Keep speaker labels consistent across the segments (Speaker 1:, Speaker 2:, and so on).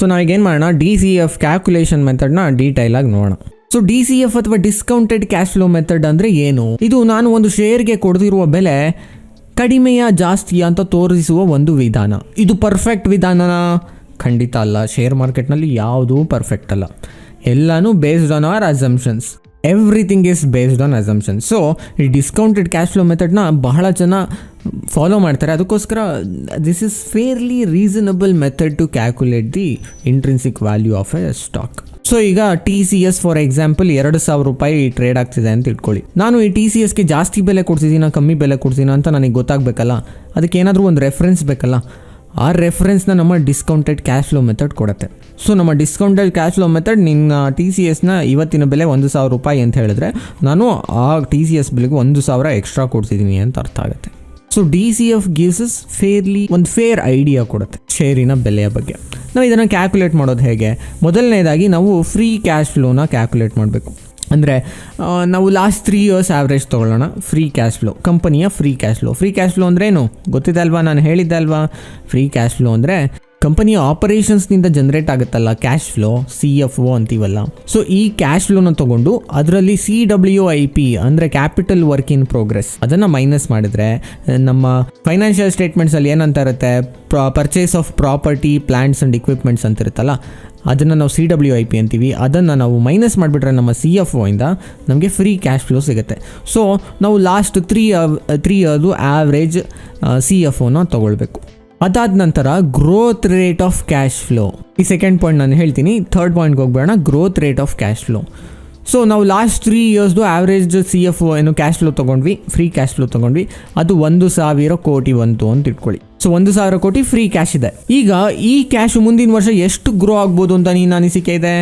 Speaker 1: So ನಾವೀಗೇನು ಮಾಡೋಣ? D C F calculation ಮೆಥಡ್ನ ಡೀಟೈಲ್ ಆಗಿ ನೋಡೋಣ. ಸೊ ಡಿ ಸಿ ಎಫ್ ಅಥವಾ ಡಿಸ್ಕೌಂಟೆಡ್ ಕ್ಯಾಶ್ ಫ್ಲೋ ಮೆಥಡ್ ಅಂದರೆ ಏನು? ಇದು ನಾನು ಒಂದು ಶೇರ್ಗೆ ಕೊಡ್ತಿರುವ ಬೆಲೆ ಕಡಿಮೆಯ ಜಾಸ್ತಿ ಅಂತ ತೋರಿಸುವ ಒಂದು ವಿಧಾನ. ಇದು ಪರ್ಫೆಕ್ಟ್ ವಿಧಾನನ? ಖಂಡಿತ ಅಲ್ಲ. ಶೇರ್ ಮಾರ್ಕೆಟ್ನಲ್ಲಿ ಯಾವುದೂ ಪರ್ಫೆಕ್ಟ್ ಅಲ್ಲ. ಎಲ್ಲನೂ based on our assumptions everything is based on assumption so ಈ ಡಿಸ್ಕೌಂಟೆಡ್ ಕ್ಯಾಶ್ ಫ್ಲೋ ಮೆಥಡ್ನ ಬಹಳ ಜನ ಫಾಲೋ ಮಾಡ್ತಾರೆ. ಅದಕ್ಕೋಸ್ಕರ this is fairly reasonable method to calculate the intrinsic value of a stock so ಈಗ T C S for example ಎರಡು ಸಾವಿರ ರೂಪಾಯಿ ಟ್ರೇಡ್ ಆಗ್ತಿದೆ ಅಂತ ಇಟ್ಕೊಳ್ಳಿ. ನಾನು ಈ ಟಿ ಸಿ ಎಸ್ಗೆ ಜಾಸ್ತಿ ಬೆಲೆ ಕೊಡ್ತಿದ್ದೀನ ಕಮ್ಮಿ ಬೆಲೆ ಕೊಡ್ತೀನ ಅಂತ ನನಗೆ ಗೊತ್ತಾಗಬೇಕಲ್ಲ. ಅದಕ್ಕೆ ಏನಾದರೂ ಒಂದು ರೆಫರೆನ್ಸ್ ಬೇಕಲ್ಲ. ಆ ರೆಫರೆನ್ಸ್ನ ನಮ್ಮ ಡಿಸ್ಕೌಂಟೆಡ್ ಕ್ಯಾಶ್ ಫ್ಲೋ ಮೆಥಡ್ ಕೊಡುತ್ತೆ. ಸೊ ನಮ್ಮ ಡಿಸ್ಕೌಂಟೆಡ್ ಕ್ಯಾಶ್ ಫ್ಲೋ ಮೆಥಡ್ ನಿನ್ನ ಟಿ ಸಿ ಎಸ್ನ ಇವತ್ತಿನ ಬೆಲೆ ಒಂದು ಸಾವಿರ ರೂಪಾಯಿ ಅಂತ ಹೇಳಿದ್ರೆ ನಾನು ಆ ಟಿ ಸಿ ಎಸ್ ಬೆಲೆಗೆ ಒಂದು ಸಾವಿರ ಎಕ್ಸ್ಟ್ರಾ ಕೊಡ್ತಿದ್ದೀನಿ ಅಂತ ಅರ್ಥ ಆಗುತ್ತೆ. So D C F gives us fairly ಒಂದು ಫೇರ್ ಐಡಿಯಾ ಕೊಡುತ್ತೆ ಷೇರಿನ ಬೆಲೆಯ ಬಗ್ಗೆ. ನಾವು ಇದನ್ನು ಕ್ಯಾಲ್ಕುಲೇಟ್ ಮಾಡೋದು ಹೇಗೆ? ಮೊದಲನೇದಾಗಿ ನಾವು ಫ್ರೀ ಕ್ಯಾಶ್ ಫ್ಲೋನ ಕ್ಯಾಲ್ಕುಲೇಟ್ ಮಾಡಬೇಕು. ಅಂದರೆ ನಾವು ಲಾಸ್ಟ್ ತ್ರೀ ಇಯರ್ಸ್ ಆವ್ರೇಜ್ ತೊಗೊಳ್ಳೋಣ. ಫ್ರೀ ಕ್ಯಾಶ್ ಫ್ಲೋ ಕಂಪನಿಯ free cash flow free cash flow ಅಂದ್ರೆ ಏನು? ಗೊತ್ತಿದೆ ಅಲ್ವಾ ನಾನು ಹೇಳಿದ್ದೆ ಅಲ್ವಾ ಫ್ರೀ ಕ್ಯಾಶ್ ಫ್ಲೋ ಅಂದರೆ ಕಂಪನಿಯ ಆಪರೇಷನ್ಸ್ನಿಂದ ಜನರೇಟ್ ಆಗುತ್ತಲ್ಲ cash flow C F O ಅಂತೀವಲ್ಲ. ಸೊ ಈ ಕ್ಯಾಶ್ ಫ್ಲೋನ ತಗೊಂಡು ಅದರಲ್ಲಿ ಸಿ ಡಬ್ಲ್ಯೂ ಐ ಪಿ ಅಂದರೆ ಕ್ಯಾಪಿಟಲ್ ವರ್ಕ್ ಇನ್ ಪ್ರೋಗ್ರೆಸ್ ಅದನ್ನು ಮೈನಸ್ ಮಾಡಿದ್ರೆ, ನಮ್ಮ ಫೈನಾನ್ಷಿಯಲ್ ಸ್ಟೇಟ್ಮೆಂಟ್ಸಲ್ಲಿ ಏನಂತ ಇರುತ್ತೆ? Purchase of property plants and equipments ಅಂತ ಇರುತ್ತಲ್ಲ ಅದನ್ನು ನಾವು ಸಿ ಡಬ್ಲ್ಯೂ ಐ ಪಿ ಅಂತೀವಿ. ಅದನ್ನು ನಾವು ಮೈನಸ್ ಮಾಡಿಬಿಟ್ರೆ ನಮ್ಮ ಸಿ ಎಫ್ ಒಯಿಂದ ನಮಗೆ ಫ್ರೀ ಕ್ಯಾಶ್ ಫ್ಲೋ ಸಿಗುತ್ತೆ. ಸೊ ನಾವು ಲಾಸ್ಟ್ ತ್ರೀ ತ್ರೀ ಇಯರ್ದು ಆವ್ರೇಜ್ ಸಿ ಎಫ್ ಒನ ತೊಗೊಳ್ಬೇಕು. ಅದಾದ ನಂತರ growth rate of cash flow ಈ ಸೆಕೆಂಡ್ ಪಾಯಿಂಟ್ ನಾನು ಹೇಳ್ತೀನಿ. ಥರ್ಡ್ ಪಾಯಿಂಟ್ಗೆ ಹೋಗ್ಬೇಡ growth rate of cash flow so ನಾವು ಲಾಸ್ಟ್ ತ್ರೀ ಇಯರ್ಸ್ದು ಆವ್ರೇಜ್ ಸಿ ಎಫ್ ಏನು ಕ್ಯಾಶ್ ಫ್ಲೋ ತೊಗೊಂಡ್ವಿ ಫ್ರೀ ಕ್ಯಾಶ್ ಫ್ಲೋ ತೊಗೊಂಡ್ವಿ. ಅದು ಒಂದು ಸಾವಿರ ಕೋಟಿ ಬಂತು ಅಂತ ಇಟ್ಕೊಳ್ಳಿ. ಸೊ ಒಂದು ಸಾವಿರ ಕೋಟಿ ಫ್ರೀ ಕ್ಯಾಶ್ ಇದೆ. ಈಗ ಈ ಕ್ಯಾಶ್ ಮುಂದಿನ ವರ್ಷ ಎಷ್ಟು ಗ್ರೋ ಆಗ್ಬೋದು ಅಂತ ನೀನು ಅನಿಸಿಕೆ ಇದೆ?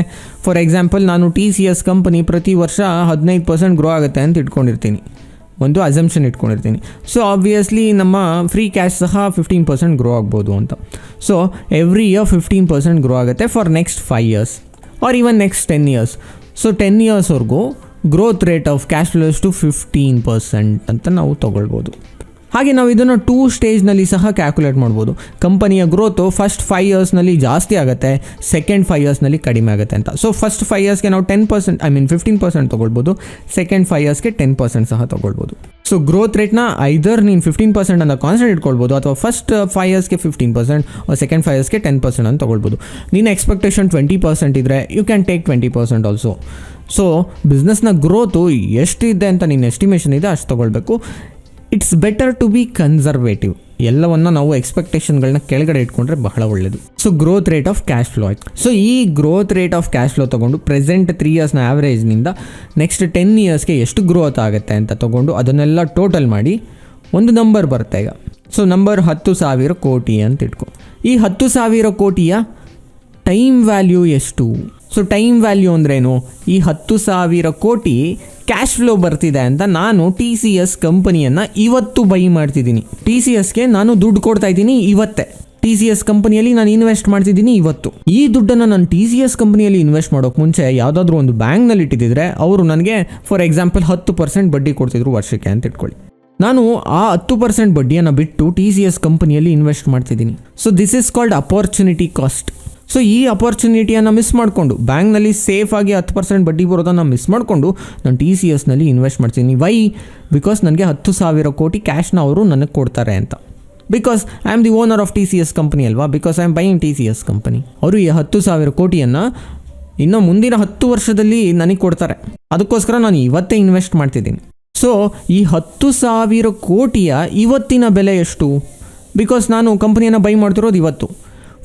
Speaker 1: ಫಾರ್ ಎಕ್ಸಾಂಪಲ್ ನಾನು ಟಿ ಸಿ ಎಸ್ ಕಂಪನಿ ಪ್ರತಿ ವರ್ಷ ಹದಿನೈದು ಪರ್ಸೆಂಟ್ ಗ್ರೋ ಆಗುತ್ತೆ ಅಂತ ಇಟ್ಕೊಂಡಿರ್ತೀನಿ. ಒಂದು ಅಸಂಪ್ಷನ್ ಇಟ್ಕೊಂಡಿರ್ತೀನಿ. ಸೊ ಆಬ್ವಿಯಸ್ಲಿ ನಮ್ಮ ಫ್ರೀ ಕ್ಯಾಶ್ ಸಹ ಫಿಫ್ಟೀನ್ ಪರ್ಸೆಂಟ್ ಗ್ರೋ ಆಗ್ಬೋದು ಅಂತ. So every year fifteen percent grow ಆಗುತ್ತೆ for next five years or even next ten years so ten ಇಯರ್ಸ್ವರೆಗೂ growth rate of cash flows to fifteen percent ಅಂತ ನಾವು ತೊಗೊಳ್ಬೋದು. ಹಾಗೆ ನಾವು ಇದನ್ನು ಟೂ ಸ್ಟೇಜ್ನಲ್ಲಿ ಸಹ ಕ್ಯಾಲ್ಕುಲೇಟ್ ಮಾಡ್ಬೋದು. ಕಂಪನಿಯ ಗ್ರೋತು ಫಸ್ಟ್ ಫೈವ್ ಇಯರ್ಸ್ನಲ್ಲಿ ಜಾಸ್ತಿ ಆಗುತ್ತೆ ಸೆಕೆಂಡ್ ಫೈವ್ ಇಯರ್ಸ್ನಲ್ಲಿ ಕಡಿಮೆ ಆಗುತ್ತೆ ಅಂತ. ಸೊ ಫಸ್ಟ್ ಫೈವ್ ಇಯರ್ಸ್ಗೆ ನಾವು ten percent I mean fifteen percent ತೊಗೊಳ್ಬೋದು second five ಇಯರ್ಸ್ಗೆ ಟೆನ್ ಪರ್ಸೆಂಟ್ ಸಹ ತೊಗೊಳ್ಬೋದು. ಸೊ ಗ್ರೋತ್ ರೇಟ್ನ ಐದರ್ ನೀನು ಫಿಫ್ಟೀನ್ ಪರ್ಸೆಂಟ್ ಅಂತ ಕಾನ್ಸ್ಟೆಂಟ್ ಇಟ್ಕೊಳ್ಬೋದು, ಅಥವಾ ಫಸ್ಟ್ ಫೈವ್ ಇಯರ್ಸ್ಗೆ ಫಿಫ್ಟೀನ್ ಪರ್ಸೆಂಟ್ ಸೆಕೆಂಡ್ ಫೈವ್ ಇಯರ್ಸ್ಗೆ ಟೆನ್ ಪರ್ಸೆಂಟ್ ಅಂತ ತೊಗೊಳ್ಬೋದು. ನಿನ್ನ ಎಕ್ಸ್ಪೆಕ್ಟೇಷನ್ ಟ್ವೆಂಟಿ ಪರ್ಸೆಂಟ್ ಇದ್ದರೆ you can take twenty percent also so ಬಿಸ್ನೆಸ್ನ growth ಎಷ್ಟಿದೆ ಅಂತ ನಿನ್ನ ಎಸ್ಟಿಮೇಷನ್ ಇದೆ, ಅಷ್ಟು ತೊಗೊಳ್ಬೇಕು. It's better to be conservative ಎಲ್ಲವನ್ನ ನಾವು ಎಕ್ಸ್ಪೆಕ್ಟೇಷನ್ಗಳನ್ನ ಕೆಳಗಡೆ ಇಟ್ಕೊಂಡ್ರೆ ಬಹಳ ಒಳ್ಳೇದು. So growth rate of cash flow ಆಯ್ತು. ಸೊ ಈ growth rate of cash flow ತಗೊಂಡು ಪ್ರೆಸೆಂಟ್ ತ್ರೀ ಇಯರ್ಸ್ನ ಆ್ಯಾವ್ರೇಜ್ನಿಂದ ನೆಕ್ಸ್ಟ್ ಟೆನ್ ಇಯರ್ಸ್ಗೆ ಎಷ್ಟು ಗ್ರೋತ್ ಆಗುತ್ತೆ ಅಂತ ತಗೊಂಡು ಅದನ್ನೆಲ್ಲ ಟೋಟಲ್ ಮಾಡಿ ಒಂದು ನಂಬರ್ ಬರುತ್ತೆ ಈಗ. ಸೊ ನಂಬರ್ ಹತ್ತು ಸಾವಿರ ಕೋಟಿ ಅಂತ ಇಟ್ಕೊ. ಈ ಹತ್ತು ಸಾವಿರ ಕೋಟಿಯ ಟೈಮ್ ವ್ಯಾಲ್ಯೂ ಎಷ್ಟು? ಸೊ ಟೈಮ್ ವ್ಯಾಲ್ಯೂ ಅಂದ್ರೇನು? ಈ ಹತ್ತು ಸಾವಿರ ಕೋಟಿ ಕ್ಯಾಶ್ ಫ್ಲೋ ಬರ್ತಿದೆ ಅಂತ ನಾನು ಟಿ ಸಿ ಎಸ್ ಕಂಪನಿಯನ್ನು ಇವತ್ತು ಬೈ ಮಾಡ್ತಿದ್ದೀನಿ. ಟಿ ಸಿ ಎಸ್ಗೆ ನಾನು ದುಡ್ಡು ಕೊಡ್ತಾ ಇದ್ದೀನಿ ಇವತ್ತೇ. ಟಿ ಸಿ ಎಸ್ ಕಂಪನಿಯಲ್ಲಿ ನಾನು ಇನ್ವೆಸ್ಟ್ ಮಾಡ್ತಿದ್ದೀನಿ ಇವತ್ತು. ಈ ದುಡ್ಡನ್ನು ನಾನು ಟಿ ಸಿ ಎಸ್ ಕಂಪನಿಯಲ್ಲಿ ಇನ್ವೆಸ್ಟ್ ಮಾಡೋಕೆ ಮುಂಚೆ ಯಾವುದಾದ್ರೂ ಒಂದು ಬ್ಯಾಂಕ್ನಲ್ಲಿ ಇಟ್ಟಿದ್ದರೆ ಅವರು ನನಗೆ ಫಾರ್ ಎಕ್ಸಾಂಪಲ್ ಹತ್ತು ಪರ್ಸೆಂಟ್ ಬಡ್ಡಿ ಕೊಡ್ತಿದ್ರು ವರ್ಷಕ್ಕೆ ಅಂತ ಇಟ್ಕೊಳ್ಳಿ. ನಾನು ಆ ಹತ್ತು ಪರ್ಸೆಂಟ್ ಬಡ್ಡಿಯನ್ನು ಬಿಟ್ಟು ಟಿ ಸಿ ಎಸ್ ಕಂಪನಿಯಲ್ಲಿ ಇನ್ವೆಸ್ಟ್ ಮಾಡ್ತಿದ್ದೀನಿ. So this is called opportunity cost so ಈ ಅಪರ್ಚುನಿಟಿಯನ್ನು ಮಿಸ್ ಮಾಡಿಕೊಂಡು, ಬ್ಯಾಂಕ್ನಲ್ಲಿ ಸೇಫಾಗಿ ಹತ್ತು ಪರ್ಸೆಂಟ್ ಬಡ್ಡಿ ಬರೋದನ್ನು ಮಿಸ್ ಮಾಡಿಕೊಂಡು, ನಾನು ಟಿ ಸಿ ಎಸ್ನಲ್ಲಿ ಇನ್ವೆಸ್ಟ್ ಮಾಡ್ತೀನಿ. ವೈ ಬಿಕಾಸ್ ನನಗೆ ಹತ್ತು ಸಾವಿರ ಕೋಟಿ ಕ್ಯಾಶ್ನ ಅವರು ನನಗೆ ಕೊಡ್ತಾರೆ ಅಂತ. Because I am the owner of T C S company ಅಲ್ವಾ? Because I am buying T C S company ಅವರು ಈ ಹತ್ತು ಸಾವಿರ ಕೋಟಿಯನ್ನು ಇನ್ನು ಮುಂದಿನ ಹತ್ತು ವರ್ಷದಲ್ಲಿ ನನಗೆ ಕೊಡ್ತಾರೆ. ಅದಕ್ಕೋಸ್ಕರ ನಾನು ಇವತ್ತೇ ಇನ್ವೆಸ್ಟ್ ಮಾಡ್ತಿದ್ದೀನಿ. ಸೊ ಈ ಹತ್ತು ಸಾವಿರ ಕೋಟಿಯ ಇವತ್ತಿನ ಬೆಲೆ ಎಷ್ಟು? ಬಿಕಾಸ್ ನಾನು ಕಂಪನಿಯನ್ನು ಬೈ ಮಾಡ್ತಿರೋದು ಇವತ್ತು.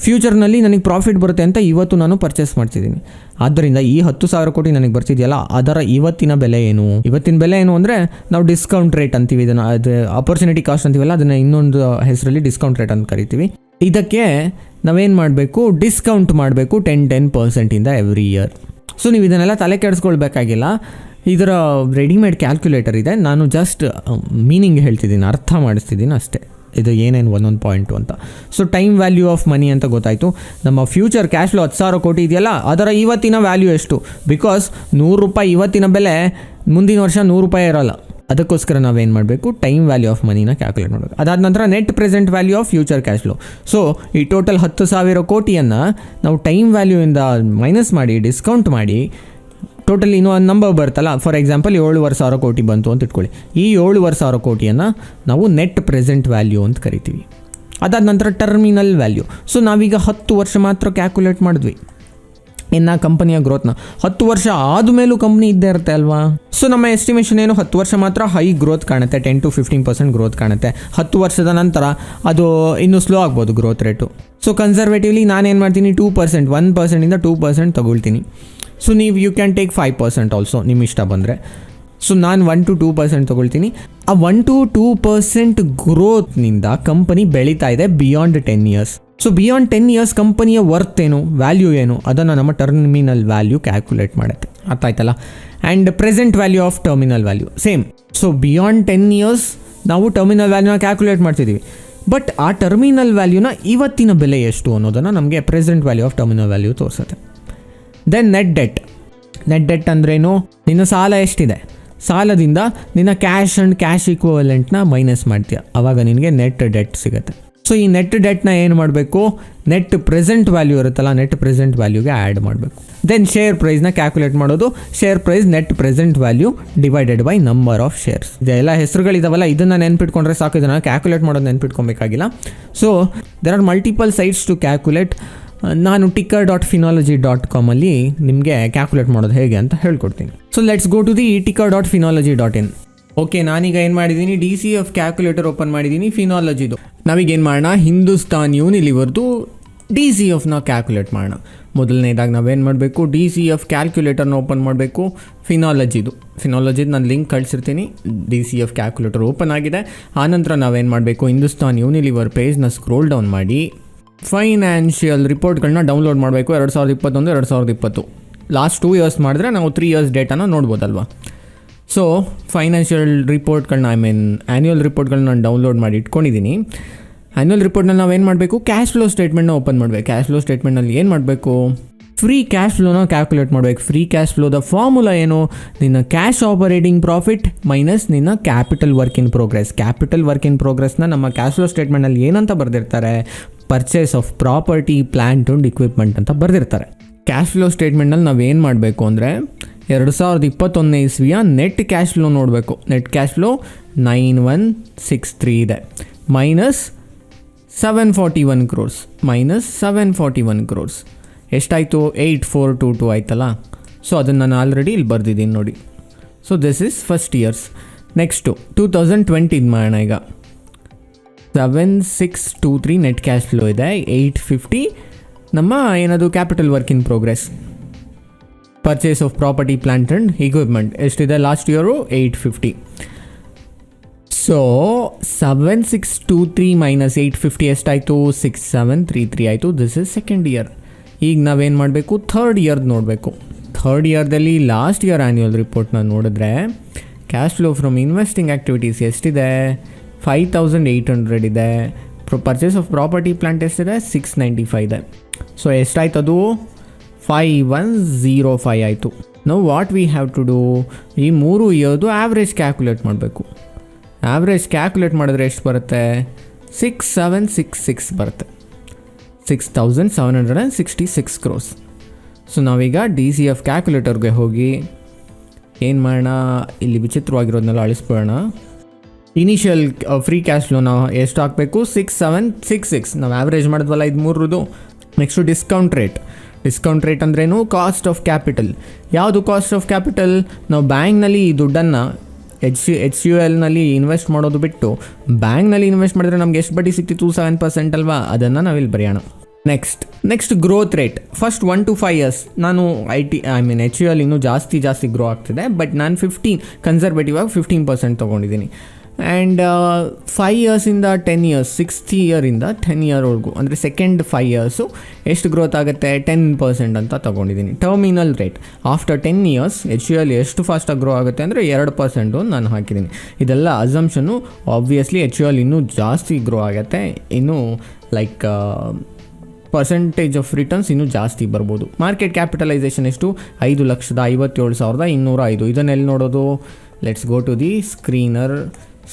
Speaker 1: ಫ್ಯೂಚರ್ನಲ್ಲಿ ನನಗೆ ಪ್ರಾಫಿಟ್ ಬರುತ್ತೆ ಅಂತ ಇವತ್ತು ನಾನು ಪರ್ಚೇಸ್ ಮಾಡ್ತಿದ್ದೀನಿ. ಆದ್ದರಿಂದ ಈ ಹತ್ತು ಸಾವಿರ ಕೋಟಿ ನನಗೆ ಬರ್ತಿದೆಯಲ್ಲ, ಅದರ ಇವತ್ತಿನ ಬೆಲೆ ಏನು? ಇವತ್ತಿನ ಬೆಲೆ ಏನು ಅಂದರೆ, ನಾವು ಡಿಸ್ಕೌಂಟ್ ರೇಟ್ ಅಂತೀವಿ ಇದನ್ನು, ಅದು ಅಪರ್ಚುನಿಟಿ ಕಾಸ್ಟ್ ಅಂತೀವಲ್ಲ, ಅದನ್ನು ಇನ್ನೊಂದು ಹೆಸರಲ್ಲಿ ಡಿಸ್ಕೌಂಟ್ ರೇಟ್ ಅಂತ ಕರಿತೀವಿ. ಇದಕ್ಕೆ ನಾವೇನು ಮಾಡಬೇಕು? ಡಿಸ್ಕೌಂಟ್ ಮಾಡಬೇಕು ಟೆನ್ ಟೆನ್ ಪರ್ಸೆಂಟಿಂದ ಎವ್ರಿ ಇಯರ್ ಸೊ ನೀವು ಇದನ್ನೆಲ್ಲ ತಲೆ ಕೆಡಿಸ್ಕೊಳ್ಬೇಕಾಗಿಲ್ಲ. ಇದರ ರೆಡಿಮೇಡ್ ಕ್ಯಾಲ್ಕುಲೇಟರ್ ಇದೆ. ನಾನು ಜಸ್ಟ್ ಮೀನಿಂಗ್ ಹೇಳ್ತಿದ್ದೀನಿ, ಅರ್ಥ ಮಾಡಿಸ್ತಿದ್ದೀನಿ ಅಷ್ಟೇ. ಇದು ಏನೇನು ಒಂದೊಂದು ಪಾಯಿಂಟು ಅಂತ. So time value of money ಅಂತ ಗೊತ್ತಾಯಿತು. ನಮ್ಮ ಫ್ಯೂಚರ್ ಕ್ಯಾಶ್ ಫ್ಲೋ ಹತ್ತು ಸಾವಿರ ಕೋಟಿ ಇದೆಯಲ್ಲ, ಅದರ ಇವತ್ತಿನ ವ್ಯಾಲ್ಯೂ ಎಷ್ಟು? ಬಿಕಾಸ್ ನೂರು ರೂಪಾಯಿ ಇವತ್ತಿನ ಬೆಲೆ, ಮುಂದಿನ ವರ್ಷ ನೂರು ರೂಪಾಯಿ ಇರೋಲ್ಲ. ಅದಕ್ಕೋಸ್ಕರ ನಾವೇನು ಮಾಡಬೇಕು? ಟೈಮ್ ವ್ಯಾಲ್ಯೂ ಆಫ್ ಮನಿನ ಕ್ಯಾಲ್ಕುಲೇಟ್ ಮಾಡಬೇಕು. ಅದಾದ ನಂತರ net present value of future cash flow so ಈ ಟೋಟಲ್ ಹತ್ತು ಸಾವಿರ ಕೋಟಿಯನ್ನು ನಾವು ಟೈಮ್ ವ್ಯಾಲ್ಯೂಯಿಂದ ಮೈನಸ್ ಮಾಡಿ ಡಿಸ್ಕೌಂಟ್ ಮಾಡಿ ಟೋಟಲ್ ಇನ್ನೂ ಒಂದು ನಂಬರ್ ಬರುತ್ತಲ್ಲ. ಫಾರ್ ಎಕ್ಸಾಂಪಲ್ ಏಳುವರೆ ಸಾವಿರ ಕೋಟಿ ಬಂತು ಅಂತ ಇಟ್ಕೊಳ್ಳಿ. ಈ ಏಳುವರೆ ಸಾವಿರ ಕೋಟಿಯನ್ನು ನಾವು ನೆಟ್ ಪ್ರೆಸೆಂಟ್ ವ್ಯಾಲ್ಯೂ ಅಂತ ಕರಿತೀವಿ. ಅದಾದ ನಂತರ ಟರ್ಮಿನಲ್ ವ್ಯಾಲ್ಯೂ ಸೊ ನಾವೀಗ ಹತ್ತು ವರ್ಷ ಮಾತ್ರ ಕ್ಯಾಲ್ಕುಲೇಟ್ ಮಾಡಿದ್ವಿ. ಇನ್ನು ಕಂಪನಿಯ ಗ್ರೋತ್ನ ಹತ್ತು ವರ್ಷ ಆದಮೇಲೂ ಕಂಪ್ನಿ ಇದ್ದೇ ಇರುತ್ತೆ ಅಲ್ವಾ? ಸೊ ನಮ್ಮ ಎಸ್ಟಿಮೇಷನ್ ಏನು? ಹತ್ತು ವರ್ಷ ಮಾತ್ರ ಹೈ ಗ್ರೋತ್ ಕಾಣುತ್ತೆ. Ten to fifteen percent growth ಕಾಣುತ್ತೆ. ಹತ್ತು ವರ್ಷದ ನಂತರ ಅದು ಇನ್ನೂ ಸ್ಲೋ ಆಗ್ಬೋದು ಗ್ರೋತ್ ರೇಟು ಸೊ ಕನ್ಸರ್ವೇಟಿವ್ಲಿ ನಾನೇನು ಮಾಡ್ತೀನಿ? ಟೂ ಪರ್ಸೆಂಟ್ ಒನ್ ಪರ್ಸೆಂಟಿಂದ ಟೂ ಪರ್ಸೆಂಟ್ ತಗೊಳ್ತೀನಿ. ಸೊ ನೀವು you can take five percent also ನಿಮ್ಮ ಇಷ್ಟ ಬಂದರೆ. ಸೊ ನಾನು ಒನ್ ಟು ಟೂ ಪರ್ಸೆಂಟ್ ತೊಗೊಳ್ತೀನಿ. ಆ ಒನ್ ಟು ಟೂ ಪರ್ಸೆಂಟ್ ಗ್ರೋತ್ನಿಂದ ಕಂಪನಿ ಬೆಳೀತಾ ಇದೆ beyond ten years so beyond ten years ಕಂಪನಿಯ ವರ್ತ್ ಏನು ವ್ಯಾಲ್ಯೂ ಏನು, ಅದನ್ನು ನಮ್ಮ ಟರ್ಮಿನಲ್ ವ್ಯಾಲ್ಯೂ ಕ್ಯಾಲ್ಕುಲೇಟ್ ಮಾಡುತ್ತೆ. ಅರ್ಥ ಆಯ್ತಲ್ಲ? And present value of terminal value same so beyond ten years ನಾವು ಟರ್ಮಿನಲ್ ವ್ಯಾಲ್ಯೂನ ಕ್ಯಾಲ್ಕುಲೇಟ್ ಮಾಡ್ತಿದ್ದೀವಿ ಬಟ್ ಆ ಟರ್ಮಿನಲ್ ವ್ಯಾಲ್ಯೂನ ಇವತ್ತಿನ ಬೆಲೆ ಎಷ್ಟು ಅನ್ನೋದನ್ನು ನಮಗೆ present value of terminal value ತೋರಿಸುತ್ತೆ. Then net debt net debt ಅಂದ್ರೇನು? ನಿನ್ನ ಸಾಲ ಎಷ್ಟಿದೆ? ಸಾಲದಿಂದ ನಿನ್ನ ಕ್ಯಾಶ್ ಆ್ಯಂಡ್ ಕ್ಯಾಶ್ ಈಕ್ವಲೆಂಟ್ನ ಮೈನಸ್ ಮಾಡ್ತೀಯ. ಆವಾಗ ನಿನಗೆ ನೆಟ್ ಡೆಟ್ ಸಿಗುತ್ತೆ. ಸೊ ಈ ನೆಟ್ ಡೆಟ್ನ ಏನು ಮಾಡಬೇಕು? ನೆಟ್ ಪ್ರೆಸೆಂಟ್ ವ್ಯಾಲ್ಯೂ ಇರುತ್ತಲ್ಲ ನೆಟ್ ಪ್ರೆಸೆಂಟ್ ವ್ಯಾಲ್ಯೂಗೆ ಆ್ಯಡ್ ಮಾಡಬೇಕು. ದೆನ್ ಶೇರ್ ಪ್ರೈಸ್ನ ಕ್ಯಾಲ್ಕುಲೇಟ್ ಮಾಡೋದು. Share price net present value divided by number of shares ಇದೆಲ್ಲ ಹೆಸರುಗಳಿದಾವಲ್ಲ, ಇದನ್ನು ನೆನ್ಪಿಟ್ಕೊಂಡ್ರೆ ಸಾಕು. ಇದನ್ನು ಕ್ಯಾಲ್ಕುಲೇಟ್ ಮಾಡೋದು ನೆನ್ಪಿಟ್ಕೊಬೇಕಾಗಿಲ್ಲ. So there are multiple sites to calculate ನಾನು ಟಿಕ್ಕರ್ ಡಾಟ್ ಫಿನಾಲಜಿ ಡಾಟ್ ಕಾಮಲ್ಲಿ ನಿಮಗೆ ಕ್ಯಾಲ್ಕುಲೇಟ್ ಮಾಡೋದು ಹೇಗೆ ಅಂತ ಹೇಳ್ಕೊಡ್ತೀನಿ. So let's go to the ticker dot Finology dot in okay ನಾನೀಗ ಏನು ಮಾಡಿದ್ದೀನಿ D C F calculator open ಮಾಡಿದ್ದೀನಿ ಫಿನಾಲಜಿದು ನಾವೀಗ ಏನು ಮಾಡೋಣ? ಹಿಂದೂಸ್ತಾನ್ ಯೂನಿಲಿವರ್ದು ಡಿ ಸಿ ಎಫ್ನ ಕ್ಯಾಲ್ಕುಲೇಟ್ ಮಾಡೋಣ. ಮೊದಲನೇದಾಗಿ ನಾವೇನು ಮಾಡಬೇಕು? ಡಿ ಸಿ ಎಫ್ ಕ್ಯಾಲ್ಕುಲೇಟರ್ನ ಓಪನ್ ಮಾಡಬೇಕು ಫಿನಾಲಜಿದು ಫಿನಾಲಜಿದು ನಾನು link ಕಳಿಸಿರ್ತೀನಿ. D C F calculator open ಆಗಿದೆ. ಆನಂತರ ನಾವೇನು ಮಾಡಬೇಕು? ಹಿಂದೂಸ್ತಾನ್ ಯೂನಿಲಿವರ್ ಪೇಜ್ನ ಸ್ಕ್ರೋಲ್ ಡೌನ್ ಮಾಡಿ ಫೈನಾನ್ಷಿಯಲ್ ರಿಪೋರ್ಟ್ಗಳನ್ನ ಡೌನ್ಲೋಡ್ ಮಾಡಬೇಕು. ಎರಡು ಸಾವಿರದ ಇಪ್ಪತ್ತೊಂದು, ಎರಡು ಸಾವಿರದ ಇಪ್ಪತ್ತು. ಲಾಸ್ಟ್ ಟೂ ಇಯರ್ಸ್ ಮಾಡಿದ್ರೆ ನಾವು ತ್ರೀ ಇಯರ್ಸ್ ಡೇಟಾನ ನೋಡ್ಬೋದಲ್ವ? ಸೊ ಫೈನಾನ್ಷಿಯಲ್ ರಿಪೋರ್ಟ್ಗಳನ್ನ ಐ ಮೀನ್ ಆ್ಯನ್ಯುವಲ್ ರಿಪೋರ್ಟ್ಗಳನ್ನ ನಾನು ಡೌನ್ಲೋಡ್ ಮಾಡಿ ಇಟ್ಕೊಂಡಿದ್ದೀನಿ ಆ್ಯನ್ಯುವಲ್ ರಿಪೋರ್ಟ್ನಲ್ಲಿ ನಾವು ಏನು ಮಾಡಬೇಕು? ಕ್ಯಾಶ್ ಫ್ಲೋ ಸ್ಟೇಟ್ಮೆಂಟ್ನ ಓಪನ್ ಮಾಡಬೇಕು. ಕ್ಯಾಶ್ ಫ್ಲೋ ಸ್ಟೇಟ್ಮೆಂಟ್ನಲ್ಲಿ ಏನು ಮಾಡಬೇಕು? ಫ್ರೀ ಕ್ಯಾಶ್ ಫ್ಲೋನ ಕ್ಯಾಲ್ಕುಲೇಟ್ ಮಾಡಬೇಕು. ಫ್ರೀ ಕ್ಯಾಶ್ ಫ್ಲೋದ ಫಾರ್ಮುಲಾ ಏನು? ನಿನ್ನ ಕ್ಯಾಶ್ ಆಪರೇಟಿಂಗ್ ಪ್ರಾಫಿಟ್ ಮೈನಸ್ ನಿನ್ನ capital work in progress capital work in ಪ್ರೋಗ್ರೆಸ್ನ ನಮ್ಮ ಕ್ಯಾಶ್ ಫ್ಲೋ ಸ್ಟೇಟ್ಮೆಂಟಲ್ಲಿ ಏನಂತ ಬರೆದಿರ್ತಾರೆ? Purchase of property plant and equipment ಅಂತ ಬರೆದಿರ್ತಾರೆ. ಕ್ಯಾಶ್ ಫ್ಲೋ ಸ್ಟೇಟ್ಮೆಂಟ್ನಲ್ಲಿ ನಾವು ಏನು ಮಾಡಬೇಕು ಅಂದರೆ ಎರಡು ಸಾವಿರದ ಇಪ್ಪತ್ತೊಂದನೇ ಇಸ್ವಿಯ ನೆಟ್ ಕ್ಯಾಶ್ ಫ್ಲೋ ನೋಡಬೇಕು. Net cash flow nine one six three ಇದೆ. Minus seven forty one crores minus seven forty one crores ಎಷ್ಟಾಯಿತು? ಏಯ್ಟ್ ಫೋರ್ ಟು ಟು ಆಯ್ತಲ್ಲ? ಸೊ ಅದನ್ನು ನಾನು ಆಲ್ರೆಡಿ ಇಲ್ಲಿ ಬರೆದಿದ್ದೀನಿ ನೋಡಿ. So this is first years next two thousand ಟ್ವೆಂಟಿದು ಮಾಡೋಣ ಈಗ. Seven six two three net cash flow ಇದೆ ಏಯ್ಟ್ ಫಿಫ್ಟಿ ನಮ್ಮ ಏನದು capital work in progress purchase of property plant and equipment ಎಷ್ಟಿದೆ last year eight fifty so seven six two three minus eight fifty ಎಷ್ಟಾಯಿತು? Six seven three three ಆಯಿತು. This is second year ಈಗ ನಾವೇನು ಮಾಡಬೇಕು? Third ಇಯರ್ದು ನೋಡಬೇಕು. Third ಇಯರ್ದಲ್ಲಿ last year annual ರಿಪೋರ್ಟ್ನ ನೋಡಿದ್ರೆ cash flow from investing activities ಎಷ್ಟಿದೆ? ಫೈವ್ ತೌಸಂಡ್ ಏಯ್ಟ್ ಹಂಡ್ರೆಡ್ ಇದೆ. ಪರ್ಚೇಸ್ ಆಫ್ ಪ್ರಾಪರ್ಟಿ ಪ್ಲಾಂಟ್ ಎಷ್ಟಿದೆ ಸಿಕ್ಸ್ ನೈಂಟಿ ಫೈವ್ ಇದೆ. ಸೊ ಎಷ್ಟಾಯ್ತು ಅದು? ಫೈವ್ ಒನ್ ಝೀರೋ ಫೈ ಆಯಿತು. ನಾವು what we have to do ಈ ಮೂರು ಇಯರ್ದು ಆ್ಯಾವ್ರೇಜ್ ಕ್ಯಾಲ್ಕುಲೇಟ್ ಮಾಡಬೇಕು. ಆ್ಯಾವ್ರೇಜ್ ಕ್ಯಾಲ್ಕುಲೇಟ್ ಮಾಡಿದ್ರೆ ಎಷ್ಟು ಬರುತ್ತೆ? ಸಿಕ್ಸ್ ಸೆವೆನ್ ಸಿಕ್ಸ್ ಸಿಕ್ಸ್ ಬರುತ್ತೆ. Six thousand seven hundred and sixty six crores so ನಾವೀಗ ಡಿ ಸಿ ಎಫ್ ಕ್ಯಾಲ್ಕುಲೇಟರ್ಗೆ ಹೋಗಿ ಏನು ಮಾಡೋಣ? ಇಲ್ಲಿ ವಿಚಿತ್ರವಾಗಿರೋದನ್ನೆಲ್ಲ ಅಳಿಸ್ಬಿಡೋಣ. ಇನಿಷಿಯಲ್ ಫ್ರೀ ಕ್ಯಾಶ್ ನಾವು ಎಷ್ಟು ಹಾಕಬೇಕು? ಸಿಕ್ಸ್ ಸೆವೆನ್ ಸಿಕ್ಸ್ ಸಿಕ್ಸ್ ನಾವು ಆ್ಯಾವ್ರೇಜ್ ಮಾಡಿದ್ವಲ್ಲ ಇದು ಮೂರರದು next discount rate discount rate ಅಂದ್ರೇನು? ಕಾಸ್ಟ್ ಆಫ್ ಕ್ಯಾಪಿಟಲ್ ಯಾವುದು ಕಾಸ್ಟ್ ಆಫ್ ಕ್ಯಾಪಿಟಲ್ ನಾವು ಬ್ಯಾಂಕ್ನಲ್ಲಿ ಈ ದುಡ್ಡನ್ನು ಎಚ್ ಎಚ್ ಯು ಎಲ್ನಲ್ಲಿ ಇನ್ವೆಸ್ಟ್ ಮಾಡೋದು ಬಿಟ್ಟು, ಬ್ಯಾಂಕ್ನಲ್ಲಿ ಇನ್ವೆಸ್ಟ್ ಮಾಡಿದ್ರೆ ನಮ್ಗೆ ಎಷ್ಟು ಬಡ್ಡಿ ಸಿಕ್ತಿತ್ತು? ಸೆವೆನ್ ಪರ್ಸೆಂಟ್ ಅಲ್ವಾ? ಅದನ್ನು ನಾವಿಲ್ಲಿ ಬರೆಯೋಣ. Next next growth rate first one to five years ನಾನು I T I mean H U L ಇನ್ನೂ ಜಾಸ್ತಿ ಜಾಸ್ತಿ ಗ್ರೋ ಆಗ್ತಿದೆ ಬಟ್ ನಾನು ಫಿಫ್ಟೀನ್ ಕನ್ಸರ್ವೇಟಿವ್ ಆಗಿ ಫಿಫ್ಟೀನ್ ಪರ್ಸೆಂಟ್ ತೊಗೊಂಡಿದ್ದೀನಿ. ಆ್ಯಂಡ್ ಫೈವ್ ಇಯರ್ಸಿಂದ ಟೆನ್ ಇಯರ್ಸ್ ಸಿಕ್ಸ್ತ್ ಇಯರಿಂದ ಟೆನ್ ಇಯರ್ವರೆಗೂ ಅಂದರೆ ಸೆಕೆಂಡ್ ಫೈವ್ ಇಯರ್ಸು ಎಷ್ಟು ಗ್ರೋತ್ ಆಗುತ್ತೆ? ಟೆನ್ ಪರ್ಸೆಂಟ್ ಅಂತ ತೊಗೊಂಡಿದ್ದೀನಿ terminal rate after ten years H U L ಎಷ್ಟು ಫಾಸ್ಟಾಗಿ ಗ್ರೋ ಆಗುತ್ತೆ ಅಂದರೆ ಎರಡು ಪರ್ಸೆಂಟು ನಾನು ಹಾಕಿದ್ದೀನಿ ಇದೆಲ್ಲ assumption obviously H U L ಇನ್ನೂ ಜಾಸ್ತಿ ಗ್ರೋ ಆಗುತ್ತೆ. ಇನ್ನೂ ಲೈಕ್ ಪರ್ಸೆಂಟೇಜ್ ಆಫ್ ರಿಟರ್ನ್ಸ್ ಇನ್ನೂ ಜಾಸ್ತಿ ಬರ್ಬೋದು. ಮಾರ್ಕೆಟ್ ಕ್ಯಾಪಿಟಲೈಸೇಷನ್ ಎಷ್ಟು? ಐದು ಲಕ್ಷದ ಐವತ್ತೇಳು ಸಾವಿರದ ಇನ್ನೂರ ಐದು. ಇದನ್ನೆಲ್ಲಿ ನೋಡೋದು? Let's go to the screener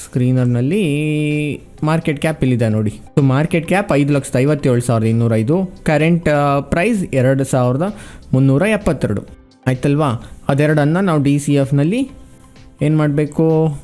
Speaker 1: ಸ್ಕ್ರೀನರ್ನಲ್ಲಿ market cap ಇಲ್ಲಿದೆ ನೋಡಿ. ಸೊ ಮಾರ್ಕೆಟ್ ಕ್ಯಾಪ್ ಐದು ಲಕ್ಷದ ಐವತ್ತೇಳು ಸಾವಿರದ ಇನ್ನೂರೈದು ಕರೆಂಟ್ ಪ್ರೈಸ್ ಎರಡು ಸಾವಿರದ ಮುನ್ನೂರ ಎಪ್ಪತ್ತೆರಡು. ಆಯ್ತಲ್ವಾ? ಅದೆರಡನ್ನು ನಾವು ಡಿ ಸಿ ಎಫ್ನಲ್ಲಿ ಏನು ಮಾಡಬೇಕು?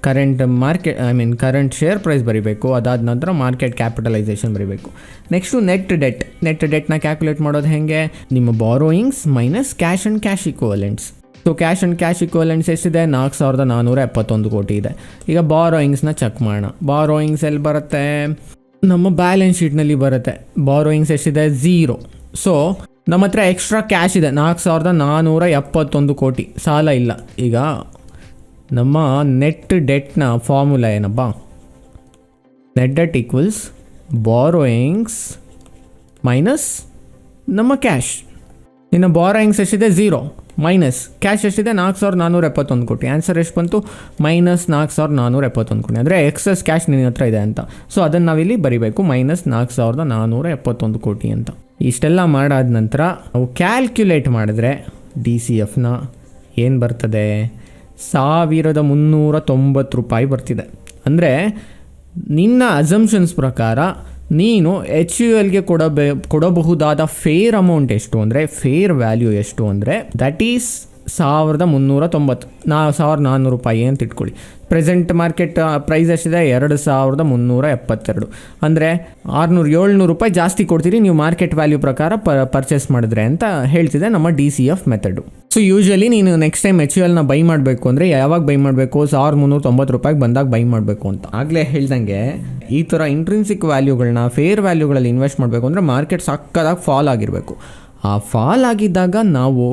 Speaker 1: Current market I mean current share price ಬರೀಬೇಕು. ಅದಾದ ನಂತರ ಮಾರ್ಕೆಟ್ ಕ್ಯಾಪಿಟಲೈಸೇಷನ್ ಬರೀಬೇಕು. ನೆಕ್ಸ್ಟು ನೆಟ್ ಡೆಟ್ ನೆಟ್ ಡೆಟ್ನ ಕ್ಯಾಲ್ಕುಲೇಟ್ ಮಾಡೋದು ಹೇಗೆ? ನಿಮ್ಮ borrowings minus cash and cash equivalents so cash and cash equivalents ಎಷ್ಟಿದೆ? ನಾಲ್ಕು ಸಾವಿರದ ನಾನ್ನೂರ ಎಪ್ಪತ್ತೊಂದು ಕೋಟಿ ಇದೆ. ಈಗ ಬಾರೋಯಿಂಗ್ಸ್ನ ಚೆಕ್ ಮಾಡೋಣ. ಬಾರೋಯಿಂಗ್ಸ್ ಎಲ್ಲಿ ಬರುತ್ತೆ? ನಮ್ಮ ಬ್ಯಾಲೆನ್ಸ್ ಶೀಟ್ನಲ್ಲಿ ಬರುತ್ತೆ. ಬಾರೋಯಿಂಗ್ಸ್ ಎಷ್ಟಿದೆ? ಝೀರೋ ಸೊ ನಮ್ಮ ಹತ್ರ ಎಕ್ಸ್ಟ್ರಾ ಕ್ಯಾಶ್ ಇದೆ. ನಾಲ್ಕು ಸಾವಿರದ ನಾನ್ನೂರ ಎಪ್ಪತ್ತೊಂದು ಕೋಟಿ. ಸಾಲ ಇಲ್ಲ. ಈಗ ನಮ್ಮ ನೆಟ್ ಡೆಟ್ನ ಫಾರ್ಮುಲಾ ಏನಪ್ಪ? Net debt equals borrowings minus ನಮ್ಮ ಕ್ಯಾಶ್ ಇನ್ನು ಬಾರೋಯಿಂಗ್ಸ್ ಎಷ್ಟಿದೆ? Zero minus. ಕ್ಯಾಶ್ ಎಷ್ಟಿದೆ? ನಾಲ್ಕು ಸಾವಿರದ ನಾನ್ನೂರ ಎಪ್ಪತ್ತೊಂದು ಕೋಟಿ. ಆನ್ಸರ್ ಎಷ್ಟು ಬಂತು? ಮೈನಸ್ ನಾಲ್ಕು ಸಾವಿರದ ನಾನ್ನೂರ ಎಪ್ಪತ್ತೊಂದು ಕೋಟಿ. ಅಂದರೆ ಎಕ್ಸಸ್ ಕ್ಯಾಶ್ ನಿನ್ನ ಹತ್ರ ಇದೆ ಅಂತ. ಸೊ ಅದನ್ನು ನಾವಿಲ್ಲಿ ಬರಿಬೇಕು. ಮೈನಸ್ ನಾಲ್ಕು ಸಾವಿರದ ನಾನ್ನೂರ ಎಪ್ಪತ್ತೊಂದು ಕೋಟಿ ಅಂತ. ಇಷ್ಟೆಲ್ಲ ಮಾಡಾದ ನಂತರ ನಾವು ಕ್ಯಾಲ್ಕ್ಯುಲೇಟ್ ಮಾಡಿದ್ರೆ ಡಿ ಸಿ ಎಫ್ನ ಏನು ಬರ್ತದೆ? ಸಾವಿರದ ಮುನ್ನೂರ ತೊಂಬತ್ತು ರೂಪಾಯಿ ಬರ್ತಿದೆ. ಅಂದರೆ ನಿನ್ನ ಅಸಂಪ್ಷನ್ಸ್ ಪ್ರಕಾರ ನೀನು ಎಚ್ ಯು ಎಲ್ಗೆ ಕೊಡಬೇ, ಕೊಡಬಹುದಾದ ಫೇರ್ ಅಮೌಂಟ್ ಎಷ್ಟು ಅಂದರೆ ಫೇರ್ ವ್ಯಾಲ್ಯೂ ಎಷ್ಟು ಅಂದರೆ ದಟ್ ಈಸ್ ಸಾವಿರದ ಮುನ್ನೂರ ತೊಂಬತ್ತು, ನಾ, ಸಾವಿರದ ನಾನ್ನೂರು ರೂಪಾಯಿ ಅಂತ ಇಟ್ಕೊಳ್ಳಿ. ಪ್ರೆಸೆಂಟ್ ಮಾರ್ಕೆಟ್ ಪ್ರೈಸ್ ಎಷ್ಟಿದೆ? ಎರಡು ಸಾವಿರದ ಮುನ್ನೂರ ಎಪ್ಪತ್ತೆರಡು. ಅಂದರೆ ಆರುನೂರು, ಏಳ್ನೂರು ರೂಪಾಯಿ ಜಾಸ್ತಿ ಕೊಡ್ತೀರಿ, ನೀವು ಮಾರ್ಕೆಟ್ ವ್ಯಾಲ್ಯೂ ಪ್ರಕಾರ ಪ ಪರ್ಚೇಸ್ ಮಾಡಿದ್ರೆ ಅಂತ ಹೇಳ್ತಿದೆ ನಮ್ಮ D C F method so usually ನೀನು ನೆಕ್ಸ್ಟ್ ಟೈಮ್ ಎಚ್ ಯು ಎಲ್ನ ಬೈ ಮಾಡಬೇಕು ಅಂದರೆ, ಯಾವಾಗ ಬೈ ಮಾಡಬೇಕು? ಸಾವಿರದ ಮುನ್ನೂರ ತೊಂಬತ್ತು ರೂಪಾಯಿಗೆ ಬಂದಾಗ ಬೈ ಮಾಡಬೇಕು ಅಂತ. ಆಗಲೇ ಹೇಳ್ದಂಗೆ ಈ ಥರ ಇಂಟ್ರಿನ್ಸಿಕ್ ವ್ಯಾಲ್ಯೂಗಳನ್ನ ಫೇರ್ ವ್ಯಾಲ್ಯೂಗಳಲ್ಲಿ ಇನ್ವೆಸ್ಟ್ ಮಾಡಬೇಕು ಅಂದರೆ ಮಾರ್ಕೆಟ್ ಸಕ್ಕದಾಗಿ ಫಾಲ್ ಆಗಿರಬೇಕು. ಆ ಫಾಲ್ ಆಗಿದ್ದಾಗ ನಾವು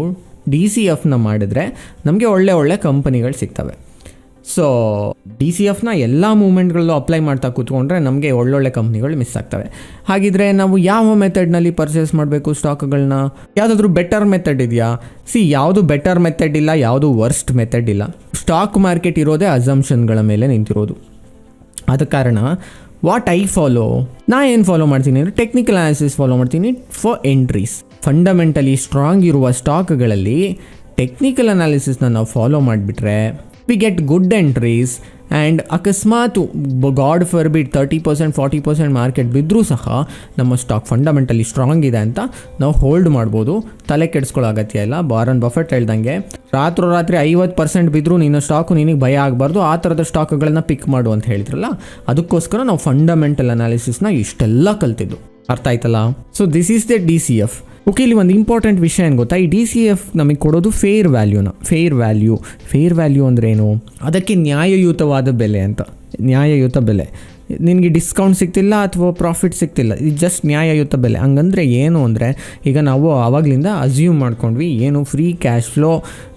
Speaker 1: ಡಿ ಸಿ ಎಫ್ನ ಮಾಡಿದ್ರೆ ನಮಗೆ ಒಳ್ಳೆ ಒಳ್ಳೆ ಕಂಪನಿಗಳು ಸಿಗ್ತವೆ. ಸೊ ಡಿ ಸಿ ಎಫ್ನ ಎಲ್ಲ ಮೂಮೆಂಟ್ಗಳಲ್ಲೂ ಅಪ್ಲೈ ಮಾಡ್ತಾ ಕೂತ್ಕೊಂಡ್ರೆ ನಮಗೆ ಒಳ್ಳೊಳ್ಳೆ ಕಂಪ್ನಿಗಳು ಮಿಸ್ ಆಗ್ತವೆ. ಹಾಗಿದ್ರೆ ನಾವು ಯಾವ ಮೆಥಡ್ನಲ್ಲಿ ಪರ್ಚೇಸ್ ಮಾಡಬೇಕು ಸ್ಟಾಕ್ಗಳನ್ನ ಯಾವುದಾದ್ರೂ ಬೆಟರ್ ಮೆಥಡ್ ಇದೆಯಾ? ಸಿ, ಯಾವುದು ಬೆಟರ್ ಮೆಥಡ್ ಇಲ್ಲ, ಯಾವುದು ವರ್ಸ್ಟ್ ಮೆಥಡ್ ಇಲ್ಲ. ಸ್ಟಾಕ್ ಮಾರ್ಕೆಟ್ ಇರೋದೇ ಅಸಂಪ್ಷನ್ಗಳ ಮೇಲೆ ನಿಂತಿರೋದು. ಆದ ಕಾರಣ ವಾಟ್ ಐ ಫಾಲೋ ನಾ ಏನು ಫಾಲೋ ಮಾಡ್ತೀನಿ ಅಂದರೆ ಟೆಕ್ನಿಕಲ್ ಅನಾಲಿಸಿಸ್ ಫಾಲೋ ಮಾಡ್ತೀನಿ ಫಾರ್ ಎಂಟ್ರೀಸ್ ಫಂಡಮೆಂಟಲಿ ಸ್ಟ್ರಾಂಗ್ ಇರುವ ಸ್ಟಾಕ್ಗಳಲ್ಲಿ ಟೆಕ್ನಿಕಲ್ ಅನಾಲಿಸಿಸ್ನ ನಾವು ಫಾಲೋ ಮಾಡಿಬಿಟ್ರೆ we get good entries and ಅಕಸ್ಮಾತ್ god forbid thirty percent forty percent market ಬಿದ್ದರೂ ಸಹ ನಮ್ಮ ಸ್ಟಾಕ್ ಫಂಡಮೆಂಟಲಿ ಸ್ಟ್ರಾಂಗ್ ಇದೆ ಅಂತ ನಾವು ಹೋಲ್ಡ್ ಮಾಡ್ಬೋದು. ತಲೆ ಕೆಡಿಸ್ಕೊಳ್ಳೋ ಅಗತ್ಯ ಇಲ್ಲ. ಬಾರನ್ ಬಫೆಟ್ ಹೇಳ್ದಂಗೆ ರಾತ್ರೋರಾತ್ರಿ ಐವತ್ತು ಪರ್ಸೆಂಟ್ ಬಿದ್ದರೂ ನಿನ್ನ ಸ್ಟಾಕು ನಿನಗೆ ಭಯ ಆಗಬಾರ್ದು. ಆ ಥರದ ಸ್ಟಾಕ್ಗಳನ್ನ ಪಿಕ್ ಮಾಡು ಅಂತ ಹೇಳಿದ್ರಲ್ಲ ಅದಕ್ಕೋಸ್ಕರ ನಾವು ಫಂಡಮೆಂಟಲ್ ಅನಾಲಿಸಿಸ್ನ ಇಷ್ಟೆಲ್ಲ ಕಲ್ತಿದ್ದು. ಅರ್ಥ ಆಯ್ತಲ್ಲ? So this is the D C F okay ಇಲ್ಲಿ ಒಂದು ಇಂಪಾರ್ಟೆಂಟ್ ವಿಷಯ ಏನು ಗೊತ್ತಾ? ಈ ಡಿ ಸಿ ಎಫ್ ನಮಗೆ ಕೊಡೋದು ಫೇರ್ ವ್ಯಾಲ್ಯೂನ ಫೇರ್ ವ್ಯಾಲ್ಯೂ ಫೇರ್ ವ್ಯಾಲ್ಯೂ ಅಂದ್ರೆ ಏನು? ಅದಕ್ಕೆ ನ್ಯಾಯಯುತವಾದ ಬೆಲೆ ಅಂತ. ನ್ಯಾಯಯುತ ಬೆಲೆ. ನಿನಗೆ ಡಿಸ್ಕೌಂಟ್ ಸಿಗ್ತಿಲ್ಲ ಅಥವಾ ಪ್ರಾಫಿಟ್ ಸಿಗ್ತಿಲ್ಲ. ಇದು ಜಸ್ಟ್ ನ್ಯಾಯಯುತ ಬೆಲೆ. ಹಂಗಂದ್ರೆ ಏನು ಅಂದರೆ, ಈಗ ನಾವು ಆವಾಗಲಿಂದ ಅಸ್ಯೂಮ್ ಮಾಡ್ಕೊಂಡ್ವಿ, ಏನು ಫ್ರೀ ಕ್ಯಾಶ್ ಫ್ಲೋ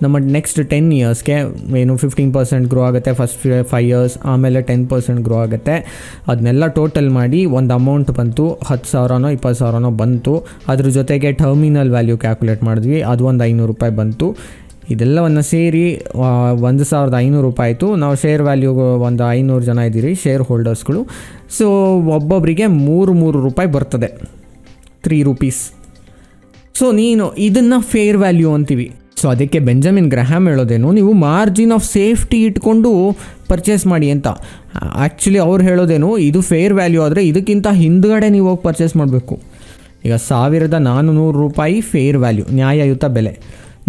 Speaker 1: ನಮ್ಮ ನೆಕ್ಸ್ಟ್ ಟೆನ್ ಇಯರ್ಸ್ಗೆ ಏನು ಫಿಫ್ಟೀನ್ ಪರ್ಸೆಂಟ್ ಗ್ರೋ ಆಗುತ್ತೆ ಫಸ್ಟ್ ಫೈವ್ ಇಯರ್ಸ್ ಆಮೇಲೆ ಟೆನ್ ಪರ್ಸೆಂಟ್ ಗ್ರೋ ಆಗುತ್ತೆ. ಅದನ್ನೆಲ್ಲ ಟೋಟಲ್ ಮಾಡಿ ಒಂದು ಅಮೌಂಟ್ ಬಂತು, ಹತ್ತು ಸಾವಿರನೋ, ಇಪ್ಪತ್ತು ಸಾವಿರನೋ ಬಂತು. ಅದ್ರ ಜೊತೆಗೆ ಟರ್ಮಿನಲ್ ವ್ಯಾಲ್ಯೂ ಕ್ಯಾಲ್ಕುಲೇಟ್ ಮಾಡಿದ್ವಿ, ಅದು ಒಂದು ಐನೂರು ರೂಪಾಯಿ ಬಂತು. ಇದೆಲ್ಲವನ್ನು ಸೇರಿ ಒಂದು ಸಾವಿರದ ಐನೂರು ರೂಪಾಯಿ ಆಯಿತು. ನಾವು ಶೇರ್ ವ್ಯಾಲ್ಯೂ ಒಂದು ಐನೂರು ಜನ ಇದ್ದೀರಿ ಶೇರ್ ಹೋಲ್ಡರ್ಸ್ಗಳು ಸೊ ಒಬ್ಬೊಬ್ಬರಿಗೆ ಮೂರು ಮೂರು ರೂಪಾಯಿ ಬರ್ತದೆ. ತ್ರೀ ರುಪೀಸ್ ಸೊ ನೀನು ಇದನ್ನು ಫೇರ್ ವ್ಯಾಲ್ಯೂ ಅಂತೀವಿ. ಸೊ ಅದಕ್ಕೆ ಬೆಂಜಮಿನ್ ಗ್ರಹಾಮ್ ಹೇಳೋದೇನು, ನೀವು ಮಾರ್ಜಿನ್ ಆಫ್ ಸೇಫ್ಟಿ ಇಟ್ಕೊಂಡು ಪರ್ಚೇಸ್ ಮಾಡಿ ಅಂತ. ಆ್ಯಕ್ಚುಲಿ ಅವ್ರು ಹೇಳೋದೇನು, ಇದು ಫೇರ್ ವ್ಯಾಲ್ಯೂ ಆದರೆ ಇದಕ್ಕಿಂತ ಹಿಂದ್ಗಡೆ ನೀವು ಹೋಗಿ ಪರ್ಚೇಸ್ ಮಾಡಬೇಕು. ಈಗ ಸಾವಿರದ ನಾನ್ನೂರು ರೂಪಾಯಿ ಫೇರ್ ವ್ಯಾಲ್ಯೂ ನ್ಯಾಯಯುತ ಬೆಲೆ.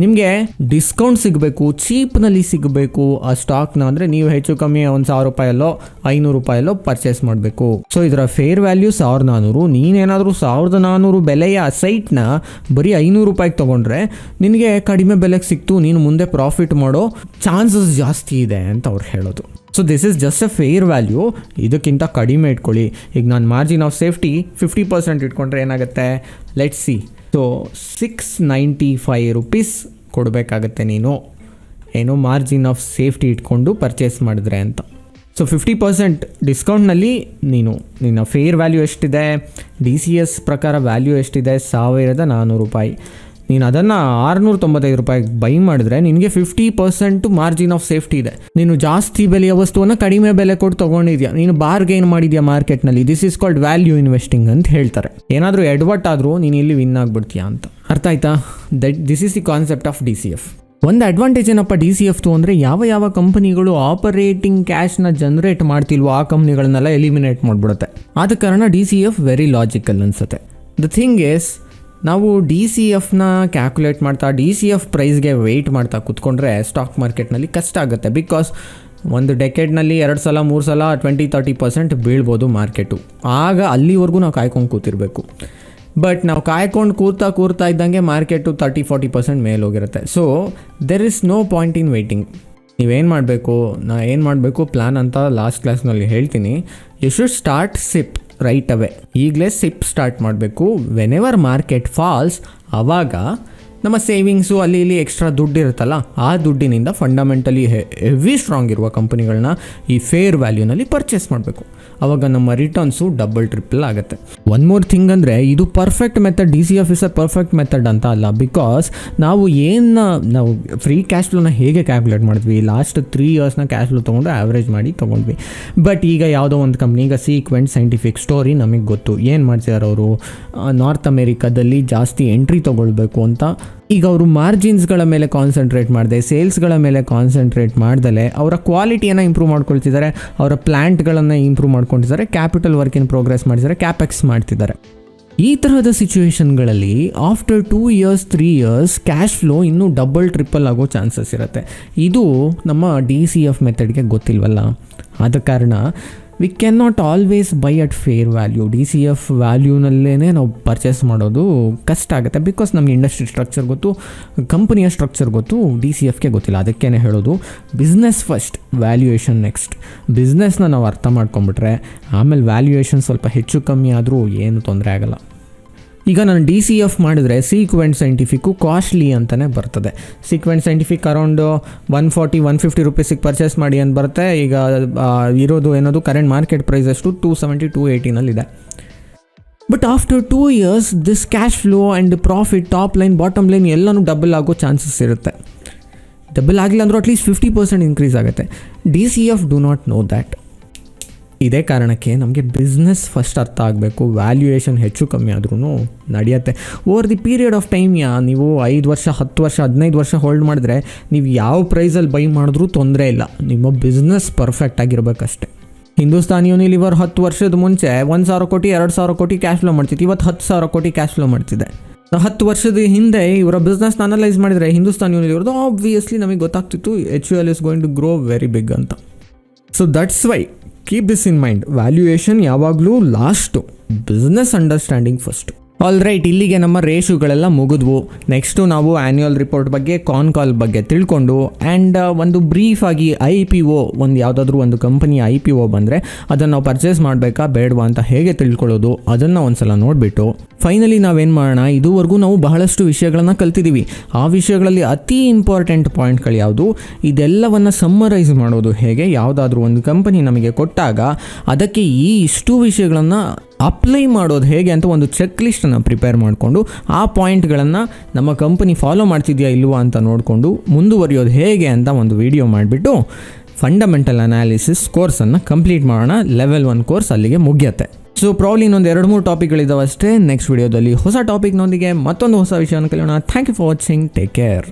Speaker 1: ನಿಮಗೆ ಡಿಸ್ಕೌಂಟ್ ಸಿಗಬೇಕು, ಚೀಪ್ನಲ್ಲಿ ಸಿಗಬೇಕು, ಆ ಸ್ಟಾಕ್ನ ಅಂದರೆ ನೀವು ಹೆಚ್ಚು ಕಮ್ಮಿ ಒಂದು ಸಾವಿರ ರೂಪಾಯಲ್ಲೋ, ಐನೂರು ರೂಪಾಯಲ್ಲೋ ಪರ್ಚೇಸ್ ಮಾಡಬೇಕು. ಸೊ ಇದರ ಫೇರ್ ವ್ಯಾಲ್ಯೂ ಸಾವಿರದ ನಾನ್ನೂರು ನೀನೇನಾದರೂ ಸಾವಿರದ ನಾನ್ನೂರು ಬೆಲೆಯ ಸೈಟ್ನ ಬರೀ ಐನೂರು ರೂಪಾಯಿಗೆ ತೊಗೊಂಡ್ರೆ ನಿನಗೆ ಕಡಿಮೆ ಬೆಲೆಗೆ ಸಿಕ್ತು, ನೀನು ಮುಂದೆ ಪ್ರಾಫಿಟ್ ಮಾಡೋ ಚಾನ್ಸಸ್ ಜಾಸ್ತಿ ಇದೆ ಅಂತ ಅವ್ರು ಹೇಳೋದು. So this is just a fair value ಇದಕ್ಕಿಂತ ಕಡಿಮೆ ಇಟ್ಕೊಳ್ಳಿ. ಈಗ ನಾನು margin of safety fifty percent ಇಟ್ಕೊಂಡ್ರೆ ಏನಾಗುತ್ತೆ? Let see so six ninety five rupees ಕೊಡಬೇಕಾಗತ್ತೆ ನೀನು. ಏನೋ ಮಾರ್ಜಿನ್ ಆಫ್ ಸೇಫ್ಟಿ ಇಟ್ಕೊಂಡು ಪರ್ಚೇಸ್ ಮಾಡಿದ್ರೆ ಅಂತ. ಸೊ ಫಿಫ್ಟಿ ಪರ್ಸೆಂಟ್ ಡಿಸ್ಕೌಂಟ್ನಲ್ಲಿ ನೀನು, ನಿನ್ನ ಫೇರ್ ವ್ಯಾಲ್ಯೂ ಎಷ್ಟಿದೆ? ಡಿ ಸಿ ಎಸ್ ಪ್ರಕಾರ ವ್ಯಾಲ್ಯೂ ಎಷ್ಟಿದೆ? ಸಾವಿರದ ನಾನ್ನೂರು ರೂಪಾಯಿ. ನೀನು ಅದನ್ನು ಆರುನೂರ ತೊಂಬತ್ತೈದು ರೂಪಾಯಿಗೆ ಬೈ ಮಾಡಿದ್ರೆ ನಿನಗೆ fifty percent margin of safety ಇದೆ. ನೀನು ಜಾಸ್ತಿ ಬೆಲೆಯ ವಸ್ತುವನ್ನು ಕಡಿಮೆ ಬೆಲೆ ಕೊಟ್ಟು ತೊಗೊಂಡಿದ್ಯಾ? ನೀನು ಬಾರ್ಗೇನ್ ಮಾಡಿದ್ಯಾ ಮಾರ್ಕೆಟ್ನಲ್ಲಿ? This is called value investing ಅಂತ ಹೇಳ್ತಾರೆ. ಏನಾದರೂ ಎಡ್ವರ್ಟ್ ಆದರೂ ನೀನು ಇಲ್ಲಿ ವಿನ್ ಆಗಿಬಿಡ್ತೀಯಾ ಅಂತ. ಅರ್ಥ ಆಯ್ತಾ? That this is the concept of D C F ಒಂದು ಅಡ್ವಾಂಟೇಜ್ ಏನಪ್ಪ ಡಿ ಸಿ ಎಫ್ತು ಅಂದರೆ ಯಾವ ಯಾವ ಕಂಪನಿಗಳು ಆಪರೇಟಿಂಗ್ ಕ್ಯಾಶ್ನ ಜನ್ರೇಟ್ ಮಾಡ್ತಿಲ್ವೋ ಆ ಕಂಪ್ನಿಗಳನ್ನೆಲ್ಲ ಎಲಿಮಿನೇಟ್ ಮಾಡಿಬಿಡುತ್ತೆ. ಆದ ಕಾರಣ D C F very logical ಅನಿಸುತ್ತೆ. ದ ಥಿಂಗ್ ಇಸ್ ನಾವು ಡಿ ಸಿ ಎಫ್ನ ಕ್ಯಾಲ್ಕುಲೇಟ್ ಮಾಡ್ತಾ ಡಿ ಸಿ ಎಫ್ ಪ್ರೈಸ್ಗೆ ವೆಯ್ಟ್ ಮಾಡ್ತಾ ಕೂತ್ಕೊಂಡ್ರೆ ಸ್ಟಾಕ್ ಮಾರ್ಕೆಟ್ನಲ್ಲಿ ಕಷ್ಟ ಆಗುತ್ತೆ. ಬಿಕಾಸ್ ಒಂದು ಡೆಕೆಡ್ನಲ್ಲಿ ಎರಡು ಸಲ, ಮೂರು ಸಲ ಟ್ವೆಂಟಿ ತರ್ಟಿ ಪರ್ಸೆಂಟ್ ಬೀಳ್ಬೋದು ಮಾರ್ಕೆಟು ಆಗ ಅಲ್ಲಿವರೆಗೂ ನಾವು ಕಾಯ್ಕೊಂಡು ಕೂತಿರಬೇಕು. ಬಟ್ ನಾವು ಕಾಯ್ಕೊಂಡು ಕೂರ್ತಾ ಕೂರ್ತಾ ಇದ್ದಂಗೆ ಮಾರ್ಕೆಟು ತರ್ಟಿ ಫಾರ್ಟಿ ಪರ್ಸೆಂಟ್ ಮೇಲೆ ಹೋಗಿರುತ್ತೆ. So there is no point in waiting ನೀವೇನು ಮಾಡಬೇಕು? ನಾ ಏನು ಮಾಡಬೇಕು? ಪ್ಲ್ಯಾನ್ ಅಂತ ಲಾಸ್ಟ್ ಕ್ಲಾಸ್ನಲ್ಲಿ ಹೇಳ್ತೀನಿ. You should start SIP right away ಈಗಲೇ ಸಿಪ್ ಸ್ಟಾರ್ಟ್ ಮಾಡಬೇಕು. ವೆನ್ ಎವರ್ ಮಾರ್ಕೆಟ್ ಫಾಲ್ಸ್ ಆವಾಗ ನಮ್ಮ ಸೇವಿಂಗ್ಸು ಅಲ್ಲಿ ಇಲ್ಲಿ ಎಕ್ಸ್ಟ್ರಾ ದುಡ್ಡು ಇರುತ್ತಲ್ಲ, ಆ ದುಡ್ಡಿನಿಂದ ಫಂಡಮೆಂಟಲಿ ಹೆವಿ ಸ್ಟ್ರಾಂಗ್ ಇರುವ ಕಂಪನಿಗಳನ್ನ ಈ ಫೇರ್ ವ್ಯಾಲ್ಯೂನಲ್ಲಿ ಪರ್ಚೇಸ್ ಮಾಡಬೇಕು. ಅವಾಗ ನಮ್ಮ ರಿಟರ್ನ್ಸು ಡಬಲ್ ಟ್ರಿಪಲ್ ಆಗುತ್ತೆ. ಒನ್ ಮೋರ್ ಥಿಂಗ್ ಅಂದರೆ, ಇದು perfect method D C officer perfect method ಅಂತ ಅಲ್ಲ ಬಿಕಾಸ್ ನಾವು ಏನು ನಾವು ಫ್ರೀ ಕ್ಯಾಶ್ ಫ್ಲೋನ ಹೇಗೆ ಕ್ಯಾಲ್ಕುಲೇಟ್ ಮಾಡಿದ್ವಿ ಲಾಸ್ಟ್ ತ್ರೀ ಇಯರ್ಸ್ನ ಕ್ಯಾಶ್ ಫ್ಲೋ ತೊಗೊಂಡು ಆ್ಯಾವ್ರೇಜ್ ಮಾಡಿ ತೊಗೊಂಡ್ವಿ. ಬಟ್ ಈಗ ಯಾವುದೋ ಒಂದು ಕಂಪ್ನಿ ಈಗ ಸೀಕ್ವೆಂಟ್ ಸೈಂಟಿಫಿಕ್ ಸ್ಟೋರಿ ನಮಗೆ ಗೊತ್ತು. ಏನು ಮಾಡ್ತಿದ್ದಾರೆ ಅವರು? ನಾರ್ತ್ ಅಮೇರಿಕಾದಲ್ಲಿ ಜಾಸ್ತಿ ಎಂಟ್ರಿ ತೊಗೊಳ್ಬೇಕು ಅಂತ ಈಗ ಅವರು ಮಾರ್ಜಿನ್ಸ್ಗಳ ಮೇಲೆ ಕಾನ್ಸಂಟ್ರೇಟ್ ಮಾಡಿದೆ ಸೇಲ್ಸ್ಗಳ ಮೇಲೆ ಕಾನ್ಸಂಟ್ರೇಟ್ ಮಾಡ್ದಲೆ ಅವರ ಕ್ವಾಲಿಟಿಯನ್ನು ಇಂಪ್ರೂವ್ ಮಾಡ್ಕೊಳ್ತಿದ್ದಾರೆ, ಅವರ ಪ್ಲ್ಯಾಂಟ್ಗಳನ್ನು ಇಂಪ್ರೂವ್ ಮಾಡ್ಕೊಳ್ತಿದ್ದಾರೆ ಕ್ಯಾಪಿಟಲ್ ವರ್ಕ್ ಇನ್ ಪ್ರೋಗ್ರೆಸ್ ಮಾಡಿದ್ದಾರೆ ಕ್ಯಾಪೆಕ್ಸ್ ಮಾಡ್ತಿದ್ದಾರೆ. ಈ ತರಹದ ಸಿಚುವೇಶನ್ಗಳಲ್ಲಿ after two years three years cash flow ಇನ್ನೂ ಡಬಲ್ ಟ್ರಿಪಲ್ ಆಗೋ ಚಾನ್ಸಸ್ ಇರುತ್ತೆ. ಇದು ನಮ್ಮ ಡಿ ಸಿ ಎಫ್ ಮೆಥಡ್ಗೆ ಗೊತ್ತಿಲ್ವಲ್ಲ. ಆದ ಕಾರಣ we can not always buy at fair value D C F ವ್ಯಾಲ್ಯೂನಲ್ಲೇ ನಾವು ಪರ್ಚೇಸ್ ಮಾಡೋದು ಕಷ್ಟ ಆಗುತ್ತೆ. ಬಿಕಾಸ್ ನಮಗೆ ಇಂಡಸ್ಟ್ರಿ ಸ್ಟ್ರಕ್ಚರ್ ಗೊತ್ತು ಕಂಪನಿಯ ಸ್ಟ್ರಕ್ಚರ್ ಗೊತ್ತು ಡಿ ಸಿ ಎಫ್ಗೆ ಗೊತ್ತಿಲ್ಲ. ಅದಕ್ಕೇ ಹೇಳೋದು ಬಿಸ್ನೆಸ್ ಫಸ್ಟ್ ವ್ಯಾಲ್ಯೂಯೇಷನ್ ನೆಕ್ಸ್ಟ್ ಬಿಸ್ನೆಸ್ನ ನಾವು ಅರ್ಥ ಮಾಡ್ಕೊಂಬಿಟ್ರೆ ಆಮೇಲೆ ವ್ಯಾಲ್ಯೂಯೇಷನ್ ಸ್ವಲ್ಪ ಹೆಚ್ಚು ಕಮ್ಮಿ ಆದರೂ ಏನು ತೊಂದರೆ ಆಗಲ್ಲ. ಈಗ ನಾನು ಡಿ ಸಿ ಎಫ್ ಮಾಡಿದರೆ ಸೀಕ್ವೆಂಟ್ ಸೈಂಟಿಫಿಕ್ಕು ಕಾಸ್ಟ್ಲಿ ಅಂತಲೇ ಬರ್ತದೆ. Sequent Scientific around one forty one fifty ರುಪೀಸಿಗೆ purchase ಮಾಡಿ ಅಂತ ಬರುತ್ತೆ. ಈಗ ಇರೋದು ಏನೋದು ಕರೆಂಟ್ ಮಾರ್ಕೆಟ್ ಪ್ರೈಸ್ ಅಷ್ಟು two seventy two ಏಯ್ಟಿನಲ್ಲಿದೆ but after two years this cash flow and profit top line bottom line ಎಲ್ಲನೂ ಡಬಲ್ ಆಗೋ ಚಾನ್ಸಸ್ ಇರುತ್ತೆ. ಡಬಲ್ ಆಗಿಲ್ಲ ಅಂದರೂ at least fifty percent increase ಆಗುತ್ತೆ. D C F do not know that ಇದೇ ಕಾರಣಕ್ಕೆ ನಮಗೆ business first ಅರ್ಥ ಆಗಬೇಕು ವ್ಯಾಲ್ಯೂಯೇಷನ್ ಹೆಚ್ಚು ಕಮ್ಮಿ ಆದ್ರೂ ನಡೆಯುತ್ತೆ. Over the period of time ಯಾ, ನೀವು ಐದು ವರ್ಷ, ಹತ್ತು ವರ್ಷ, ಹದಿನೈದು ವರ್ಷ ಹೋಲ್ಡ್ ಮಾಡಿದ್ರೆ ನೀವು ಯಾವ ಪ್ರೈಸಲ್ಲಿ ಬೈ ಮಾಡಿದ್ರೂ ತೊಂದರೆ ಇಲ್ಲ. ನಿಮ್ಮ ಬಿಸ್ನೆಸ್ ಪರ್ಫೆಕ್ಟ್ ಆಗಿರ್ಬೇಕಷ್ಟೆ ಹಿಂದೂಸ್ತಾನ್ ಯೂನಿಲಿವರ್ ಹತ್ತು ವರ್ಷದ ಮುಂಚೆ ಒಂದು ಸಾವಿರ ಕೋಟಿ, ಎರಡು ಸಾವಿರ ಕೋಟಿ ಕ್ಯಾಶ್ ಫ್ಲೋ ಮಾಡ್ತಿತ್ತು. ಇವತ್ತು ಹತ್ತು ಸಾವಿರ ಕೋಟಿ ಕ್ಯಾಶ್ ಫ್ಲೋ ಮಾಡ್ತಿದೆ. ಹತ್ತು ವರ್ಷದ ಹಿಂದೆ ಇವರ ಬಿಸ್ನೆಸ್ನ ಅನಲೈಸ್ ಮಾಡಿದರೆ ಹಿಂದೂಸ್ತಾನ್ ಯೂನಿಲಿವರ್ದು ಆಬ್ವಿಯಸ್ಲಿ ನಮಗೆ ಗೊತ್ತಾಗ್ತಿತ್ತು H U L is going to grow very big ಅಂತ. So that's why keep this in mind valuation ಯಾವಾಗಲೂ last business understanding first all right ಇಲ್ಲಿಗೆ ನಮ್ಮ ರೇಷುಗಳೆಲ್ಲ ಮುಗಿದ್ವು. ನೆಕ್ಸ್ಟು ನಾವು ಆ್ಯನ್ಯುಯಲ್ ರಿಪೋರ್ಟ್ ಬಗ್ಗೆ ಕಾನ್ ಕಾಲ್ ಬಗ್ಗೆ ತಿಳ್ಕೊಂಡು ಆ್ಯಂಡ್ ಒಂದು ಬ್ರೀಫ್ ಆಗಿ ಐ ಪಿ ಒ ಒಂದು ಯಾವುದಾದ್ರೂ ಒಂದು ಕಂಪನಿ ಐ ಪಿ ಒ ಬಂದರೆ, ಅದನ್ನು ನಾವು ಪರ್ಚೇಸ್ ಮಾಡಬೇಕಾ, ಬೇಡವಾ ಅಂತ ಹೇಗೆ ತಿಳ್ಕೊಳ್ಳೋದು, ಅದನ್ನು ಒಂದ್ಸಲ ನೋಡಿಬಿಟ್ಟು. ಫೈನಲಿ ನಾವೇನು ಮಾಡೋಣ, ಇದುವರೆಗೂ ನಾವು ಬಹಳಷ್ಟು ವಿಷಯಗಳನ್ನು ಕಲ್ತಿದ್ದೀವಿ ಆ ವಿಷಯಗಳಲ್ಲಿ ಅತಿ ಇಂಪಾರ್ಟೆಂಟ್ ಪಾಯಿಂಟ್ಗಳು ಯಾವುದು? ಇದೆಲ್ಲವನ್ನು ಸಮ್ಮರೈಸ್ ಮಾಡೋದು ಹೇಗೆ? ಯಾವುದಾದ್ರೂ ಒಂದು ಕಂಪನಿ ನಮಗೆ ಕೊಟ್ಟಾಗ, ಅದಕ್ಕೆ ಈ ಇಷ್ಟು ವಿಷಯಗಳನ್ನು ಅಪ್ಲೈ ಮಾಡೋದು ಹೇಗೆ ಅಂತ ಒಂದು ಚೆಕ್ ಲಿಸ್ಟನ್ನು ಪ್ರಿಪೇರ್ ಮಾಡಿಕೊಂಡು ಆ ಪಾಯಿಂಟ್ಗಳನ್ನು ನಮ್ಮ ಕಂಪನಿ ಫಾಲೋ ಮಾಡ್ತಿದೆಯಾ ಇಲ್ವಾ ಅಂತ ನೋಡಿಕೊಂಡು ಮುಂದುವರಿಯೋದು ಹೇಗೆ ಅಂತ ಒಂದು ವಿಡಿಯೋ ಮಾಡಿಬಿಟ್ಟು ಫಂಡಮೆಂಟಲ್ ಅನಾಲಿಸಿಸ್ ಕೋರ್ಸನ್ನು ಕಂಪ್ಲೀಟ್ ಮಾಡೋಣ. ಲೆವೆಲ್ ಒನ್ ಕೋರ್ಸ್ ಅಲ್ಲಿಗೆ ಮುಗಿಯುತ್ತೆ. ಸೊ ಪ್ರಾಬ್ಲಿ ಇನ್ನೊಂದು ಎರಡು ಮೂರು ಟಾಪಿಕ್ಗಳಿದ್ದಾವೆ ಅಷ್ಟೇ ನೆಕ್ಸ್ಟ್ ವಿಡಿಯೋದಲ್ಲಿ ಹೊಸ ಟಾಪಿಕ್ನೊಂದಿಗೆ ಮತ್ತೊಂದು ಹೊಸ ವಿಷಯವನ್ನು ಕಲಿಯೋಣ. Thank you for watching take care